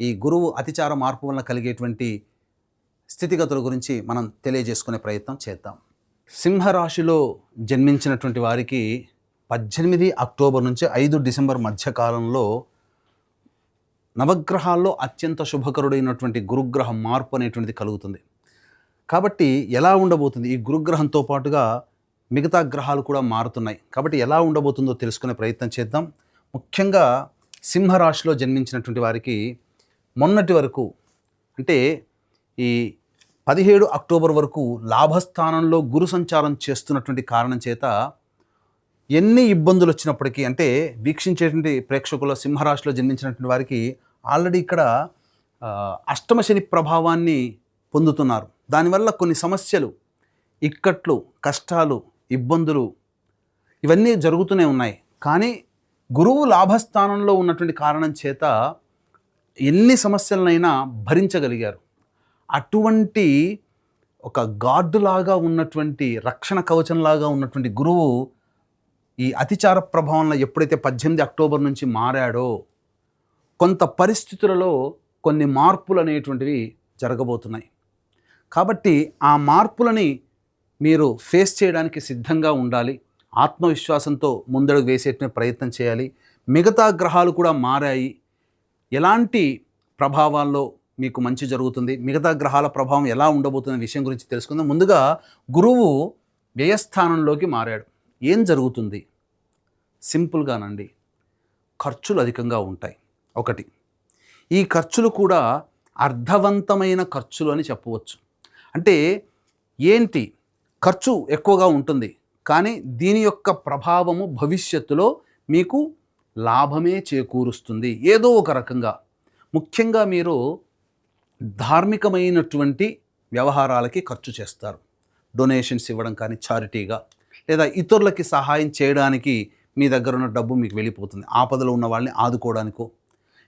ఈ గురువు అతిచార మార్పు వలన కలిగేటువంటి స్థితిగతుల గురించి మనం తెలియజేసుకునే ప్రయత్నం చేద్దాం. సింహరాశిలో జన్మించినటువంటి వారికి పద్దెనిమిది అక్టోబర్ నుంచి ఐదు డిసెంబర్ మధ్యకాలంలో నవగ్రహాల్లో అత్యంత శుభకరుడైనటువంటి గురుగ్రహ మార్పు అనేటువంటిది కలుగుతుంది. కాబట్టి ఎలా ఉండబోతుంది? ఈ గురుగ్రహంతో పాటుగా మిగతా గ్రహాలు కూడా మారుతున్నాయి. కాబట్టి ఎలా ఉండబోతుందో తెలుసుకునే ప్రయత్నం చేద్దాం. ముఖ్యంగా సింహరాశిలో జన్మించినటువంటి వారికి మొన్నటి వరకు అంటే ఈ పదిహేడు అక్టోబర్ వరకు లాభస్థానంలో గురు సంచారం చేస్తున్నటువంటి కారణం చేత ఎన్ని ఇబ్బందులు వచ్చినప్పటికీ అంటే వీక్షించేటువంటి ప్రేక్షకుల సింహరాశిలో జన్మించినటువంటి వారికి ఆల్రెడీ ఇక్కడ అష్టమ శని ప్రభావాన్ని పొందుతున్నారు. దానివల్ల కొన్ని సమస్యలు ఇక్కట్లు కష్టాలు ఇబ్బందులు ఇవన్నీ జరుగుతూనే ఉన్నాయి. కానీ గురువు లాభస్థానంలో ఉన్నటువంటి కారణం చేత ఎన్ని సమస్యలనైనా భరించగలిగారు. అటువంటి ఒక గార్డులాగా ఉన్నటువంటి రక్షణ కవచంలాగా ఉన్నటువంటి గురువు ఈ అతిచార ప్రభావంలో ఎప్పుడైతే పద్దెనిమిది అక్టోబర్ నుంచి మారాడో కొంత పరిస్థితులలో కొన్ని మార్పులు అనేటువంటివి జరగబోతున్నాయి. కాబట్టి ఆ మార్పులని మీరు ఫేస్ చేయడానికి సిద్ధంగా ఉండాలి. ఆత్మవిశ్వాసంతో ముందడుగు వేసేటువంటి ప్రయత్నం చేయాలి. మిగతా గ్రహాలు కూడా మారాయి. ఎలాంటి ప్రభావాల్లో మీకు మంచి జరుగుతుంది? మిగతా గ్రహాల ప్రభావం ఎలా ఉండబోతున్న విషయం గురించి తెలుసుకుందాం. ముందుగా గురువు వ్యయస్థానంలోకి మారాడు. ఏం జరుగుతుంది? సింపుల్గానండి ఖర్చులు అధికంగా ఉంటాయి. ఒకటి ఈ ఖర్చులు కూడా అర్థవంతమైన ఖర్చులు అని చెప్పవచ్చు. అంటే ఏంటి? ఖర్చు ఎక్కువగా ఉంటుంది కానీ దీని యొక్క ప్రభావము భవిష్యత్తులో మీకు లాభమే చేకూరుస్తుంది. ఏదో ఒక రకంగా. ముఖ్యంగా మీరు ధార్మికమైనటువంటి వ్యవహారాలకి ఖర్చు చేస్తారు. డొనేషన్స్ ఇవ్వడం కానీ చారిటీగా. లేదా ఇతరులకి సహాయం చేయడానికి మీ దగ్గర ఉన్న డబ్బు మీకు వెళ్ళిపోతుంది. ఆపదలో ఉన్న వాళ్ళని ఆదుకోవడానికో.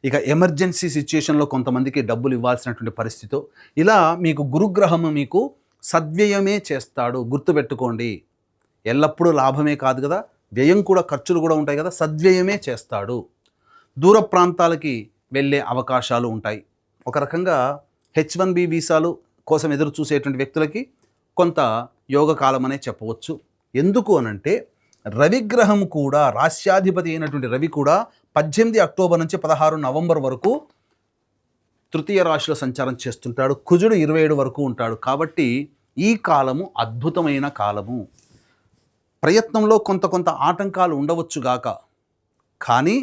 ఇక ఎమర్జెన్సీ సిచ్యుయేషన్లో కొంతమందికి డబ్బులు ఇవ్వాల్సినటువంటి పరిస్థితితో ఇలా మీకు గురుగ్రహము మీకు సద్వ్యయమే చేస్తాడు. గుర్తుపెట్టుకోండి. ఎల్లప్పుడూ లాభమే కాదు కదా. వ్యయం కూడా ఖర్చులు కూడా ఉంటాయి కదా సద్వ్యయమే చేస్తాడు. దూర ప్రాంతాలకి వెళ్ళే అవకాశాలు ఉంటాయి. ఒక రకంగా హెచ్ వన్ బి వీసాలు కోసం ఎదురు చూసేటువంటి వ్యక్తులకి కొంత యోగకాలం అనే చెప్పవచ్చు. ఎందుకు అనంటే రవిగ్రహం కూడా రాశ్యాధిపతి అయినటువంటి రవి కూడా పద్దెనిమిది అక్టోబర్ నుంచి పదహారు నవంబర్ వరకు తృతీయ రాశిలో సంచారం చేస్తుంటాడు. కుజుడు ఇరవై ఏడు వరకు ఉంటాడు. కాబట్టి ఈ కాలము అద్భుతమైన కాలము. ప్రయత్నంలో కొంత కొంత ఆటంకాలు ఉండవచ్చుగాక కానీ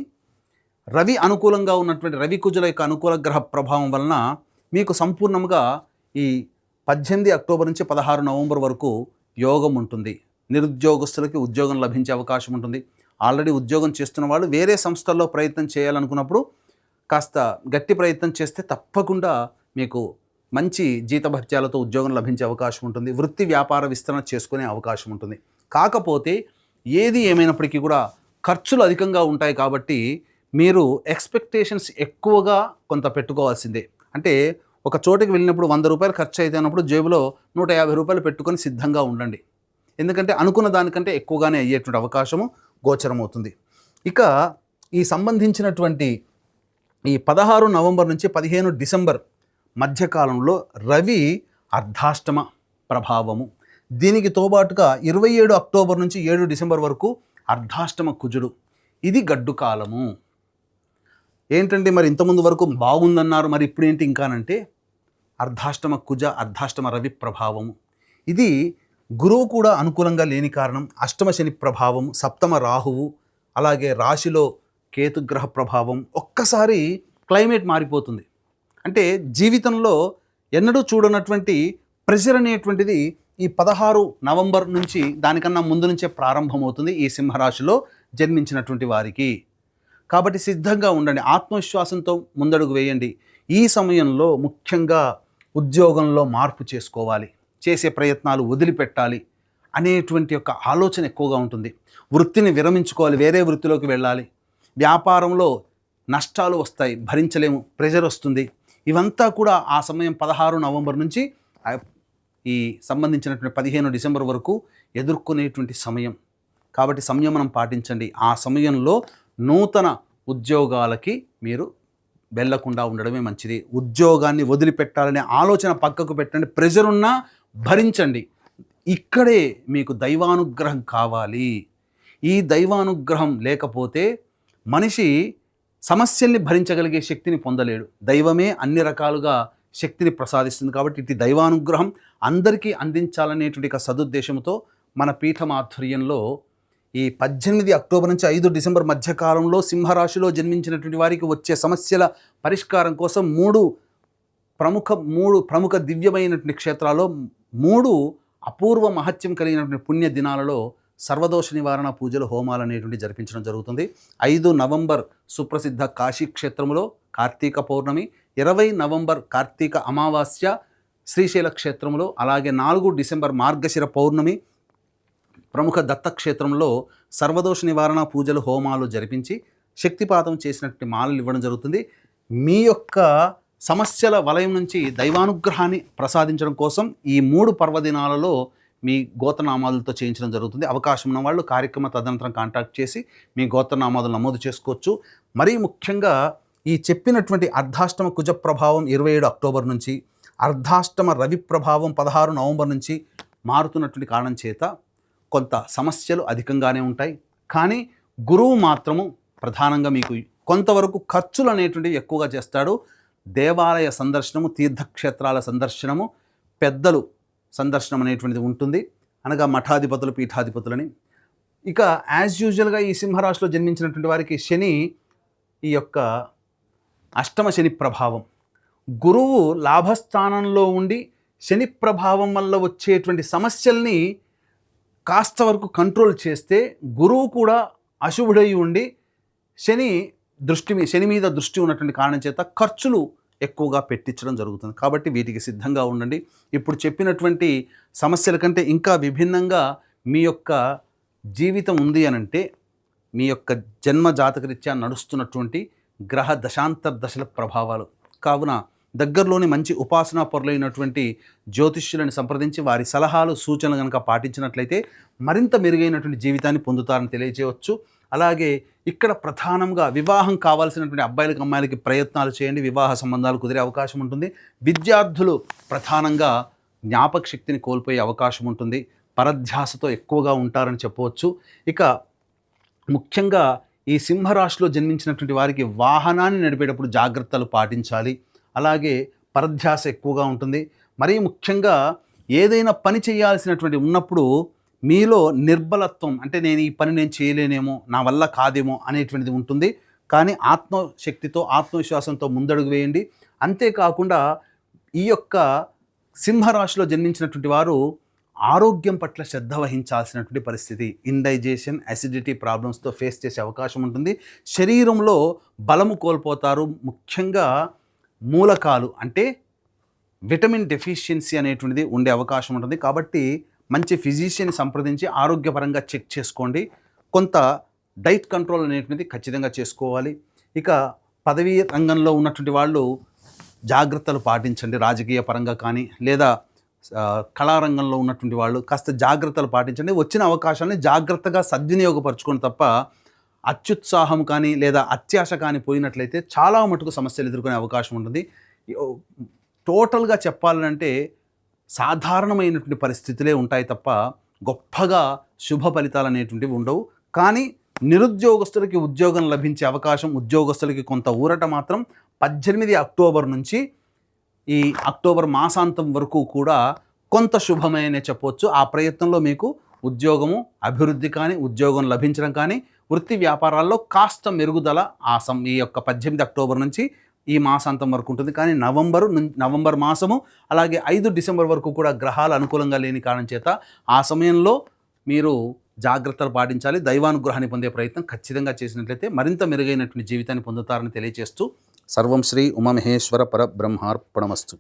రవి అనుకూలంగా ఉన్నటువంటి రవి కుజుల యొక్క అనుకూల గ్రహ ప్రభావం వలన మీకు సంపూర్ణంగా ఈ పద్దెనిమిది అక్టోబర్ నుంచి పదహారు నవంబర్ వరకు యోగం ఉంటుంది. నిరుద్యోగస్తులకి ఉద్యోగం లభించే అవకాశం ఉంటుంది. ఆల్రెడీ ఉద్యోగం చేస్తున్న వాళ్ళు వేరే సంస్థల్లో ప్రయత్నం చేయాలనుకున్నప్పుడు కాస్త గట్టి ప్రయత్నం చేస్తే తప్పకుండా మీకు మంచి జీతభత్యాలతో ఉద్యోగం లభించే అవకాశం ఉంటుంది. వృత్తి వ్యాపార విస్తరణ చేసుకునే అవకాశం ఉంటుంది. కాకపోతే ఏది ఏమైనప్పటికీ కూడా ఖర్చులు అధికంగా ఉంటాయి కాబట్టి మీరు ఎక్స్పెక్టేషన్స్ ఎక్కువగా కొంత పెట్టుకోవాల్సిందే. అంటే ఒక చోటికి వెళ్ళినప్పుడు వంద రూపాయలు ఖర్చు అయితే అన్నప్పుడు జేబులో నూట యాభై రూపాయలు పెట్టుకొని సిద్ధంగా ఉండండి. ఎందుకంటే అనుకున్న దానికంటే ఎక్కువగానే అయ్యేటువంటి అవకాశము గోచరమవుతుంది ఇక ఈ సంబంధించినటువంటి ఈ పదహారు నవంబర్ నుంచి పదిహేను డిసెంబర్ మధ్యకాలంలో రవి అర్ధాష్టమ ప్రభావము. దీనికి తోబాటుగా ఇరవై ఏడు అక్టోబర్ నుంచి ఏడు డిసెంబర్ వరకు అర్ధాష్టమ కుజుడు. ఇది గడ్డు కాలము. ఏంటంటే మరి ఇంతకుముందు వరకు బాగుందన్నారు మరి ఇప్పుడు ఏంటి ఇంకానంటే అర్ధాష్టమ కుజ అర్ధాష్టమ రవి ప్రభావము. ఇది గురువు కూడా అనుకూలంగా లేని కారణం అష్టమ శని ప్రభావం సప్తమ రాహువు అలాగే రాశిలో కేతుగ్రహ ప్రభావం ఒక్కసారి క్లైమేట్ మారిపోతుంది. అంటే జీవితంలో ఎన్నడూ చూడనటువంటి ప్రెషర్ అనేటువంటిది ఈ పదహారు నవంబర్ నుంచి దానికన్నా ముందు నుంచే ప్రారంభమవుతుంది ఈ సింహరాశిలో జన్మించినటువంటి వారికి. కాబట్టి సిద్ధంగా ఉండండి ఆత్మవిశ్వాసంతో ముందడుగు వేయండి. ఈ సమయంలో ముఖ్యంగా ఉద్యోగంలో మార్పు చేసుకోవాలి చేసే ప్రయత్నాలు వదిలిపెట్టాలి అనేటువంటి యొక్క ఆలోచన ఎక్కువగా ఉంటుంది. వృత్తిని విరమించుకోవాలి వేరే వృత్తిలోకి వెళ్ళాలి. వ్యాపారంలో నష్టాలు వస్తాయి భరించలేము ప్రెజర్ వస్తుంది. ఇవంతా కూడా ఆ సమయం పదహారు నవంబర్ నుంచి ఈ సంబంధించినటువంటి పదిహేను డిసెంబర్ వరకు ఎదుర్కొనేటువంటి సమయం. కాబట్టి సంయమనం పాటించండి. ఆ సమయంలో నూతన ఉద్యోగాలకి మీరు వెళ్ళకుండా ఉండడమే మంచిది. ఉద్యోగాన్ని వదిలిపెట్టాలనే ఆలోచన పక్కకు పెట్టండి. ప్రెజర్ ఉన్నా భరించండి. ఇక్కడే మీకు దైవానుగ్రహం కావాలి. ఈ దైవానుగ్రహం లేకపోతే మనిషి సమస్యల్ని భరించగలిగే శక్తిని పొందలేడు. దైవమే అన్ని రకాలుగా శక్తిని ప్రసాదిస్తుంది కాబట్టి ఇటు దైవానుగ్రహం అందరికీ అందించాలనేటువంటి ఒక సదుద్దేశంతో మన పీఠం ఆధ్వర్యంలో ఈ పద్దెనిమిది అక్టోబర్ నుంచి ఐదు డిసెంబర్ మధ్యకాలంలో సింహరాశిలో జన్మించినటువంటి వారికి వచ్చే సమస్యల పరిష్కారం కోసం మూడు ప్రముఖ మూడు ప్రముఖ దివ్యమైనటువంటి క్షేత్రాల్లో మూడు అపూర్వ మహత్యం కలిగినటువంటి పుణ్య దినాలలో సర్వదోష నివారణ పూజలు హోమాలు అనేటువంటి జరిపించడం జరుగుతుంది. ఐదు నవంబర్ సుప్రసిద్ధ కాశీ క్షేత్రంలో కార్తీక పౌర్ణమి ఇరవై నవంబర్ కార్తీక అమావాస్య శ్రీశైల క్షేత్రంలో అలాగే నాలుగు డిసెంబర్ మార్గశిర పౌర్ణమి ప్రముఖ దత్తక్షేత్రంలో సర్వదోష నివారణ పూజలు హోమాలు జరిపించి శక్తిపాతం చేసినటువంటి మాలలు ఇవ్వడం జరుగుతుంది. మీ యొక్క సమస్యల వలయం నుంచి దైవానుగ్రహాన్ని ప్రసాదించడం కోసం ఈ మూడు పర్వదినాలలో మీ గోత్రనామాలతో చేయించడం జరుగుతుంది. అవకాశం ఉన్న వాళ్ళు కార్యక్రమ తదనంతరం కాంటాక్ట్ చేసి మీ గోత్రనామాలు నమోదు చేసుకోవచ్చు. మరీ ముఖ్యంగా ఈ చెప్పినటువంటి అర్ధాష్టమ కుజ ప్రభావం ఇరవై ఏడు అక్టోబర్ నుంచి అర్ధాష్టమ రవి ప్రభావం పదహారు నవంబర్ నుంచి మారుతున్నటువంటి కారణం చేత కొంత సమస్యలు అధికంగానే ఉంటాయి. కానీ గురువు మాత్రము ప్రధానంగా మీకు కొంతవరకు ఖర్చులు అనేటువంటివి ఎక్కువగా చేస్తాడు. దేవాలయ సందర్శనము తీర్థక్షేత్రాల సందర్శనము పెద్దలు సందర్శనం అనేటువంటిది ఉంటుంది. అనగా మఠాధిపతులు పీఠాధిపతులని. ఇక యాజ్ యూజువల్గా ఈ సింహరాశిలో జన్మించినటువంటి వారికి శని ఈ యొక్క అష్టమ శని ప్రభావం. గురువు లాభస్థానంలో ఉండి శని ప్రభావం వల్ల వచ్చేటువంటి సమస్యల్ని కాస్త వరకు కంట్రోల్ చేస్తే గురువు కూడా అశుభుడై ఉండి శని దృష్టి శని మీద దృష్టి ఉన్నటువంటి కారణం చేత ఖర్చులు ఎక్కువగా పెట్టించడం జరుగుతుంది. కాబట్టి వీటికి సిద్ధంగా ఉండండి. ఇప్పుడు చెప్పినటువంటి సమస్యల కంటే ఇంకా విభిన్నంగా మీ యొక్క జీవితం ఉంది అనంటే మీ యొక్క జన్మ జాతకరీత్యా నడుస్తున్నటువంటి గ్రహ దశాంతర దశల ప్రభావాలు. కావున దగ్గరలోని మంచి ఉపాసనా పొరలైనటువంటి జ్యోతిష్యులను సంప్రదించి వారి సలహాలు సూచనలు కనుక పాటించినట్లయితే మరింత మెరుగైనటువంటి జీవితాన్ని పొందుతారని తెలియజేయవచ్చు. అలాగే ఇక్కడ ప్రధానంగా వివాహం కావాల్సినటువంటి అబ్బాయిలకి అమ్మాయిలకి ప్రయత్నాలు చేయండి. వివాహ సంబంధాలు కుదిరే అవకాశం ఉంటుంది. విద్యార్థులు ప్రధానంగా జ్ఞాపక శక్తిని కోల్పోయే అవకాశం ఉంటుంది. పరధ్యాసతో ఎక్కువగా ఉంటారని చెప్పవచ్చు. ఇక ముఖ్యంగా ఈ సింహరాశిలో జన్మించినటువంటి వారికి వాహనాన్ని నడిపేటప్పుడు జాగ్రత్తలు పాటించాలి. అలాగే పరధ్యాస ఎక్కువగా ఉంటుంది. మరీ ముఖ్యంగా ఏదైనా పని చేయాల్సినటువంటి ఉన్నప్పుడు మీలో నిర్బలత్వం అంటే నేను ఈ పని నేను చేయలేనేమో నా వల్ల కాదేమో అనేటువంటిది ఉంటుంది. కానీ ఆత్మశక్తితో ఆత్మవిశ్వాసంతో ముందడుగు వేయండి. అంతేకాకుండా ఈ యొక్క సింహరాశిలో జన్మించినటువంటి వారు ఆరోగ్యం పట్ల శ్రద్ధ వహించాల్సినటువంటి పరిస్థితి. ఇండైజేషన్ అసిడిటీ ప్రాబ్లమ్స్తో ఫేస్ చేసే అవకాశం ఉంటుంది. శరీరంలో బలము కోల్పోతారు. ముఖ్యంగా మూలకాలు అంటే విటమిన్ డెఫిషియన్సీ అనేటువంటిది ఉండే అవకాశం ఉంటుంది. కాబట్టి మంచి ఫిజిషియన్ సంప్రదించి ఆరోగ్యపరంగా చెక్ చేసుకోండి. కొంత డైట్ కంట్రోల్ అనేటువంటిది ఖచ్చితంగా చేసుకోవాలి. ఇక పదవీ రంగంలో ఉన్నటువంటి వాళ్ళు జాగ్రత్తలు పాటించండి. రాజకీయ పరంగా కానీ లేదా కళారంగంలో ఉన్నటువంటి వాళ్ళు కాస్త జాగ్రత్తలు పాటించండి. వచ్చిన అవకాశాన్ని జాగ్రత్తగా సద్వినియోగపరచుకొని తప్ప అత్యుత్సాహం కానీ లేదా అత్యాశ కానీ పోయినట్లయితే చాలా మటుకు సమస్యలు ఎదుర్కొనే అవకాశం ఉంటుంది. టోటల్గా చెప్పాలంటే సాధారణమైనటువంటి పరిస్థితులే ఉంటాయి తప్ప గొప్పగా శుభ ఫలితాలు అనేటువంటివి ఉండవు. కానీ నిరుద్యోగస్తులకి ఉద్యోగం లభించే అవకాశం ఉద్యోగస్తులకి కొంత ఊరట మాత్రం పద్దెనిమిది అక్టోబర్ నుంచి ఈ అక్టోబర్ మాసాంతం వరకు కూడా కొంత శుభమేనే చెప్పవచ్చు ఆ ప్రయత్నంలో మీకు ఉద్యోగము అభివృద్ధి కానీ ఉద్యోగం లభించడం కానీ వృత్తి వ్యాపారాల్లో కాస్త మెరుగుదల ఆ సం ఈ యొక్క పద్దెనిమిది అక్టోబర్ నుంచి ఈ మాసాంతం వరకు ఉంటుంది. కానీ నవంబరు నవంబర్ మాసము అలాగే ఐదు డిసెంబర్ వరకు కూడా గ్రహాలు అనుకూలంగా లేని కారణం చేత ఆ సమయంలో మీరు జాగ్రత్తలు పాటించాలి. దైవానుగ్రహాన్ని పొందే ప్రయత్నం ఖచ్చితంగా చేసినట్లయితే మరింత మెరుగైనటువంటి జీవితాన్ని పొందుతారని తెలియజేస్తూ సర్వం శ్రీ ఉమామహేశ్వర పరబ్రహ్మార్పణమస్తు.